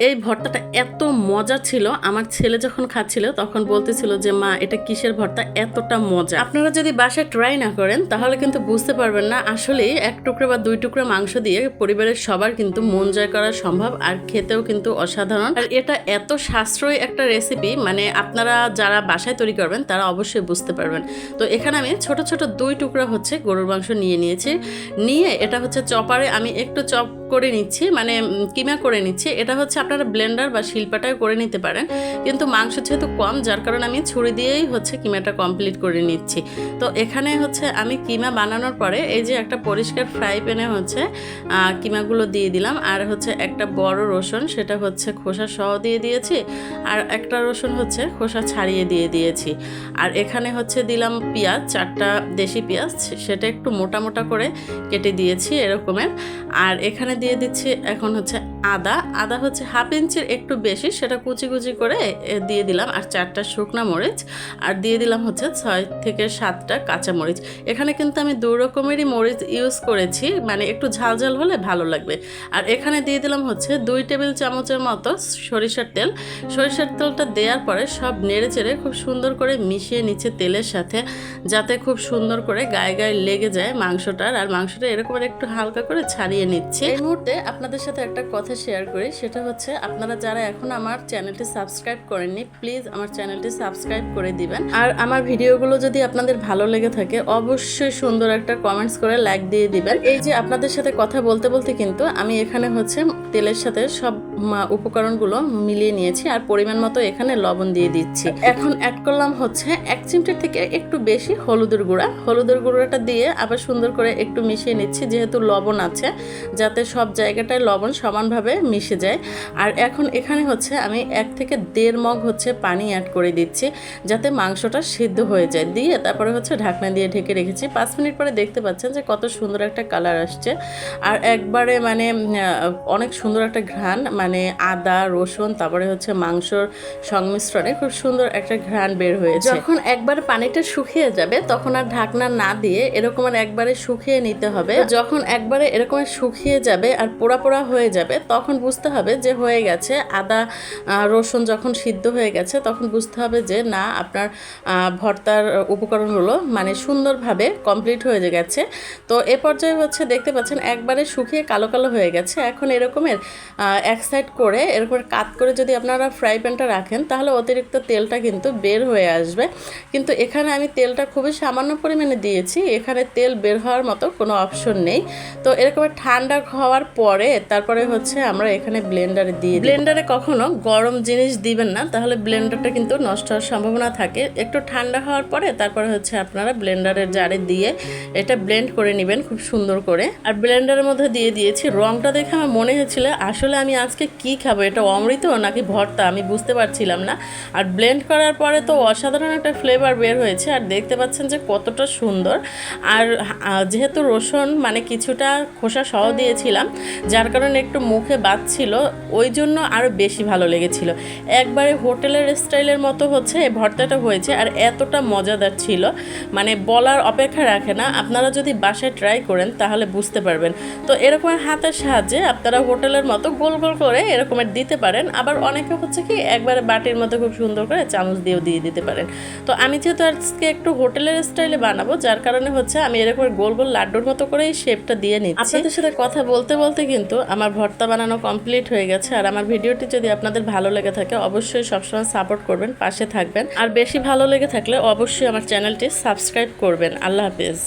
এই ভর্তাটা এত মজা ছিল। আমার ছেলে যখন খাচ্ছিল তখন বলতেছিল যে, মা, এটা কিসের ভর্তা? এতটা মজা। আপনারা যদি বাসায় ট্রাই না করেন, তাহলে কিন্তু বুঝতে পারবেন না। আসলে এক টুকরো বা দুই টুকরো মাংস দিয়ে পরিবারের সবার কিন্তু মন জয় করা সম্ভব আর খেতেও কিন্তু অসাধারণ। আর এটা এত সাশ্রয়ী একটা রেসিপি মানে আপনারা যারা বাসায় তৈরি করবেন, তারা অবশ্যই বুঝতে পারবেন। তো এখানে আমি ছোট ছোট দুই টুকরো হচ্ছে গরুর মাংস নিয়ে নিয়েছি। নিয়ে এটা হচ্ছে চপারে আমি একটু চপ করে নিচ্ছি মানে কিমা করে নিচ্ছি। এটা হচ্ছে আপনারা ব্লেন্ডার বা শিল্পাটায় করে নিতে পারেন। কিন্তু মাংস যেহেতু কম, যার কারণে আমি ছুরি দিয়েই হচ্ছে কিমাটা কমপ্লিট করে নিচ্ছি। তো এখানে হচ্ছে আমি কিমা বানানোর পরে এই যে একটা পরিষ্কার ফ্রাই প্যানে হচ্ছে কিমাগুলো দিয়ে দিলাম। আর হচ্ছে একটা বড় রসুন, সেটা হচ্ছে খোসা সহ দিয়ে দিয়েছি। আর একটা রসুন হচ্ছে খোসা ছাড়িয়ে দিয়ে দিয়েছি। আর এখানে হচ্ছে দিলাম পেঁয়াজ, চারটা দেশি পেঁয়াজ, সেটা একটু মোটা মোটা করে কেটে দিয়েছি এরকমের। আর এখানে দিয়ে দিচ্ছি এখন হচ্ছে আদা। আদা হচ্ছে হাফ ইঞ্চির একটু বেশি, সেটা কুচি কুচি করে দিয়ে দিলাম। আর চারটা শুকনা মরিচ, আর দিয়ে দিলাম হচ্ছে ছয় থেকে সাতটা কাঁচা মরিচ। এখানে কিন্তু আমি দু রকমেরই মরিচ ইউজ করেছি মানে একটু ঝাল ঝাল হলে ভালো লাগবে। আর এখানে দিয়ে দিলাম হচ্ছে দুই টেবিল চামচের মতো সরিষার তেল। সরিষার তেলটা দেওয়ার পরে সব নেড়ে চেড়ে খুব সুন্দর করে মিশিয়ে নিচ্ছে তেলের সাথে, যাতে খুব সুন্দর করে গায়ে গায়ে লেগে যায় মাংসটার। আর মাংসটা এরকম একটু হালকা করে ছাড়িয়ে নিচ্ছে। এই মুহূর্তে আপনাদের সাথে একটা কথা শেয়ার করি, সেটা হচ্ছে আপনারা যারা এখন আমার চ্যানেলটি সাবস্ক্রাইব করেননি, প্লিজ আমার চ্যানেলটি সাবস্ক্রাইব করে দিবেন। আর আমার ভিডিওগুলো যদি আপনাদের ভালো লেগে থাকে, অবশ্যই সুন্দর একটা কমেন্টস করে লাইক দিয়ে দিবেন। এই যে আপনাদের সাথে কথা বলতে বলতে কিন্তু আমি এখানে হচ্ছে তেলের সাথে সব উপকরণগুলো মিলিয়ে নিয়েছি আর পরিমাণ মতো এখানে লবণ দিয়ে দিচ্ছি। এখন অ্যাড করলাম হচ্ছে এক চিমটির থেকে একটু বেশি হলুদের গুঁড়া। হলুদের গুঁড়াটা দিয়ে আবার সুন্দর করে একটু মিশিয়ে নিচ্ছি, যেহেতু লবণ আছে, যাতে সব জায়গাটায় লবণ সমানভাবে মিশে যায়। আর এখন এখানে হচ্ছে আমি এক থেকে দেড় মগ হচ্ছে পানি অ্যাড করে দিচ্ছি, যাতে মাংসটা সিদ্ধ হয়ে যায়। দিয়ে তারপরে হচ্ছে ঢাকনা দিয়ে ঢেকে রেখেছি। পাঁচ মিনিট পরে দেখতে পাচ্ছেন যে কত সুন্দর একটা কালার আসছে। আর একবারে মানে অনেক সুন্দর একটা ঘ্রাণ মানে আদা, রসুন, তারপরে হচ্ছে মাংসর সংমিশ্রণে খুব সুন্দর একটা ঘ্রাণ বের হয়েছে। যখন একবার পানিটা শুকিয়ে যাবে, তখন আর ঢাকনা না দিয়ে এরকম আর একবারে শুকিয়ে নিতে হবে। যখন একবারে এরকম শুকিয়ে যাবে আর পোড়া পোড়া হয়ে যাবে, তখন বুঝতে হবে যে হয়ে গেছে, আদা রসুন যখন সিদ্ধ হয়ে গেছে তখন বুঝতে হবে যে না, আপনার ভর্তার উপকরণগুলো মানে সুন্দরভাবে কমপ্লিট হয়ে গেছে। তো এ পর্যায়ে হচ্ছে দেখতে পাচ্ছেন একবারে শুকিয়ে কালো কালো হয়ে গেছে। এখন এরকমের এক সাইড করে এরকম কাত করে যদি আপনারা ফ্রাই প্যানটা রাখেন তাহলে অতিরিক্ত তেলটা কিন্তু বের হয়ে আসবে। কিন্তু এখানে আমি তেলটা খুবই সামান্য পরিমাণে দিয়েছি, এখানে তেল বের হওয়ার মতো কোনো অপশন নেই। তো এরকম ঠান্ডা হওয়ার পরে তারপরে হচ্ছে আমরা এখানে ব্লেন্ডারে দিয়ে ব্লেন্ডারে কখনো গরম জিনিস দিবেন না, তাহলে ব্লেন্ডারটা কিন্তু নষ্ট হওয়ার সম্ভাবনা থাকে। একটু ঠান্ডা হওয়ার পরে তারপরে হচ্ছে আপনারা ব্লেন্ডারের জারে দিয়ে এটা ব্লেন্ড করে নেবেন খুব সুন্দর করে। আর ব্লেন্ডারের মধ্যে দিয়ে দিয়েছি রংটা দেখে আমার মনে হয়েছিল আসলে আমি আজকে কি খাব, এটা অমৃত নাকি ভর্তা, আমি বুঝতে পারছিলাম না। আর ব্লেন্ড করার পরে তো অসাধারণ একটা ফ্লেভার বের হয়েছে, আর দেখতে পাচ্ছেন যে কতটা সুন্দর। আর যেহেতু রসুন মানে কিছুটা খোসা সহ দিয়েছিলাম, যার কারণে একটু মুখে বাজছিল ওই জন্য আরও বেশি ভালো লেগেছিল। একবারে হোটেলের স্টাইলের মতো হচ্ছে ভর্তাটা হয়েছে আর এতটা মজাদার ছিল। মানে বলার অপেক্ষা রাখে না। আপনারা যদি বাসায় ট্রাই করেন, তাহলে বুঝতে পারবেন। তো এরকমের হাতের সাহায্যে আপনারা হোটেলের মতো গোল গোল করে এরকমের দিতে পারেন। আবার অনেকে হচ্ছে কি, একবারে বাটির মতো খুব সুন্দর করে চামচ দিয়েও দিয়ে দিতে পারেন। তো আমি যেহেতু আজকে একটু হোটেলের স্টাইলে বানাবো, যার কারণে হচ্ছে আমি এরকম গোল গোল লাড্ডুর মতো করেই শেপটা দিয়ে নিচ্ছি। আপনাদের সাথে কথা বলতে বলতে কিন্তু আমার ভর্তা বানানো কমপ্লিট হয়ে গেছে। আর আমার ভিডিওটি যদি আপনাদের ভালো লেগে থাকে, অবশ্যই সবসময় সাপোর্ট করবেন, পাশে থাকবেন। আর বেশি ভালো লেগে থাকলে অবশ্যই আমার চ্যানেলটি সাবস্ক্রাইব করবেন। আল্লাহ হাফিজ।